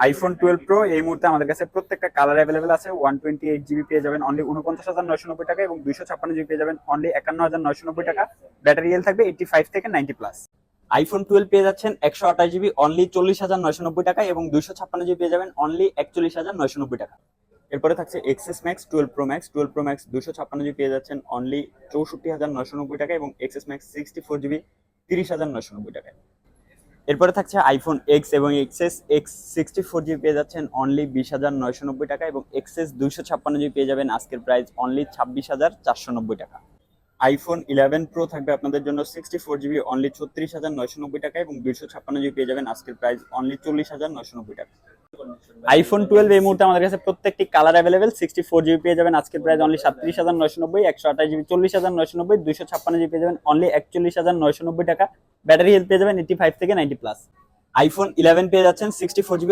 IPhone twelve pro এই মুহূর্তে আমাদের কাছে প্রত্যেকটা কালার অ্যাভেলেবেল আছে ওয়ান টোয়েন্টি এইট জিবি পেয়ে যাবেন অনলি উনপঞ্চাশ হাজার নয়শো নব্বই টাকা এবং দুইশো ছাপ্পান্ন জিবি পেয়ে যাবেন অনলি একান্ন হাজার নয়শো নব্বই টাকা। ব্যাটারি এল থাকবে এইটি ফাইভ থেকে নাইনটি প্লাস আইফোন টুয়েলভ পেয়ে যাচ্ছেন একশো আঠাশ জিবি অনলি চল্লিশ হাজার নয়শো নব্বই টাকা এবং দুইশো ছাপ্পান্ন জিবি পেয়ে যাবেন অনলি একচল্লিশ হাজার নয়শো নব্বই টাকা। এরপরে থাকছে XS Max twelve Pro Max twelve Pro Max দুশো ছাপ্পান্ন জিবি পেয়ে যাচ্ছেন অনলি চৌষট্টি হাজার নয়শো নব্বই টাকা এবং XS Max sixty four GB তিরিশ হাজার নয়শো নব্বই টাকায়। এরপরে থাকছে আইফোন এক্স এবং XS X sixty four GB পেয়ে যাচ্ছেন অনলি বিশ হাজার নয়শো নব্বই টাকা এবং এক্সএস দুইশো ছাপ্পান্ন জিবি পেয়ে যাবেন আজকের প্রাইস অনলি ছাব্বিশ হাজার চারশো নব্বই টাকা। আইফোন ইলেভেন প্রো থাকবে আপনাদের জন্য সিক্সটি ফোর জিবি অনলি ছত্রিশ হাজার নয়শো নব্বই টাকা এবং দুইশো ছাপ্পান্ন জিবি পেয়ে যাবেন আজকের প্রাইস অনলি চল্লিশ হাজার নয়শো নব্বই টাকা। আইফোন টুয়েলভ এই মুহূর্তে আমাদের কাছে প্রত্যেকটি colour available sixty four GB পেয়ে যাবেন। আজকের প্রাইস অনলি সাতত্রিশ হাজার নয়শো নব্বই, একশো আঠাশ জিবি চল্লিশ হাজার নয়শো নব্বই দুশো ছাপ্পান্ন জিবি পেয়ে যাবেন। অনলি একচল্লিশ হাজার নয়শো নব্বই টাকা। ব্যাটারি হেলথ পেয়ে যাবেন এইটি ফাইভ থেকে নাইনটি প্লাস আইফোন ইলেভেন পেয়ে যাচ্ছেন সিক্সটি ফোর জিবি